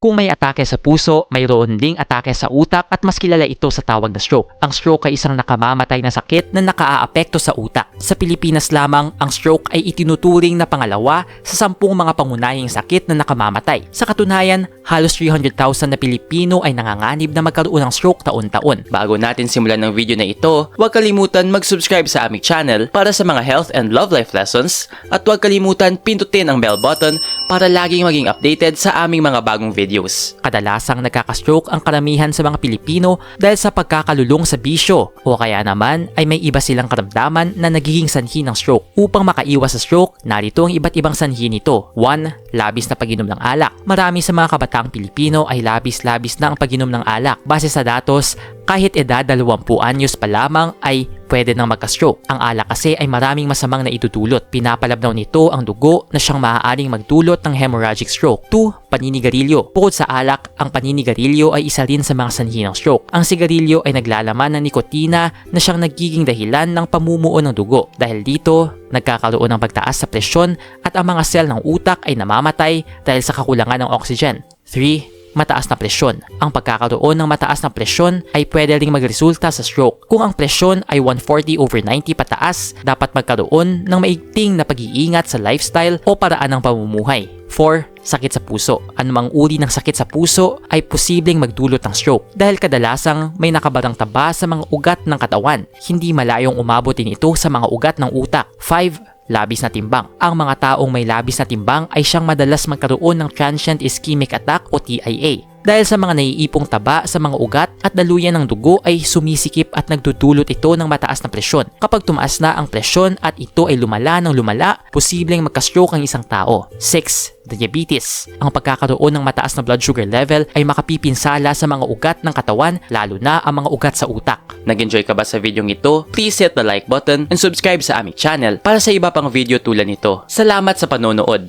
Kung may atake sa puso, mayroon ding atake sa utak at mas kilala ito sa tawag na stroke. Ang stroke ay isang nakamamatay na sakit na nakaaapekto sa utak. Sa Pilipinas lamang, ang stroke ay itinuturing na pangalawa sa sampung mga pangunahing sakit na nakamamatay. Sa katunayan, halos 300,000 na Pilipino ay nanganganib na magkaroon ng stroke taon-taon. Bago natin simulan ng video na ito, huwag kalimutan mag-subscribe sa aming channel para sa mga health and love life lessons at huwag kalimutan pindutin ang bell button para laging maging updated sa aming mga bagong videos. Kadalasang nagkaka-stroke ang karamihan sa mga Pilipino dahil sa pagkakalulong sa bisyo o kaya naman ay may iba silang karamdaman na nagiging sanhi ng stroke. Upang makaiwas sa stroke, narito ang iba't ibang sanhi nito. 1. Labis na pag-inom ng alak. Marami sa mga kabataang Pilipino ay labis-labis na ang pag-inom ng alak. Base sa datos, kahit edad 20 anyos pa lamang ay pwede nang magka-stroke. Ang alak kasi ay maraming masamang na idudulot. Pinapalabnaw nito ang dugo na siyang maaaring magdulot ng hemorrhagic stroke. 2. Paninigarilyo. Bukod sa alak, ang paninigarilyo ay isa rin sa mga sanhi ng stroke. Ang sigarilyo ay naglalaman ng nikotina na siyang nagiging dahilan ng pamumuo ng dugo. Dahil dito, nagkakaroon ng pagtaas sa presyon at ang mga sel ng utak ay namamatay dahil sa kakulangan ng oxygen. 3 mataas na presyon. Ang pagkakaroon ng mataas na presyon ay pwede ring magresulta sa stroke. Kung ang presyon ay 140 over 90 pataas, dapat magkaroon ng maigting na pag-iingat sa lifestyle o paraan ng pamumuhay. 4. Sakit sa puso. Anumang uri ng sakit sa puso ay posibleng magdulot ng stroke dahil kadalasang may nakabarang taba sa mga ugat ng katawan. Hindi malayong umabot din ito sa mga ugat ng utak. 5 labis na timbang. Ang mga taong may labis na timbang ay siyang madalas magkaroon ng transient ischemic attack o TIA. Dahil sa mga naiipong taba sa mga ugat at daluyan ng dugo ay sumisikip at nagdudulot ito ng mataas na presyon. Kapag tumaas na ang presyon at ito ay lumala ng lumala, posibleng magka-stroke ang isang tao. 6. Diabetes. Ang pagkakaroon ng mataas na blood sugar level ay makapipinsala sa mga ugat ng katawan lalo na ang mga ugat sa utak. Nag-enjoy ka ba sa video ito? Please hit the like button and subscribe sa aming channel para sa iba pang video tulad nito. Salamat sa panonood!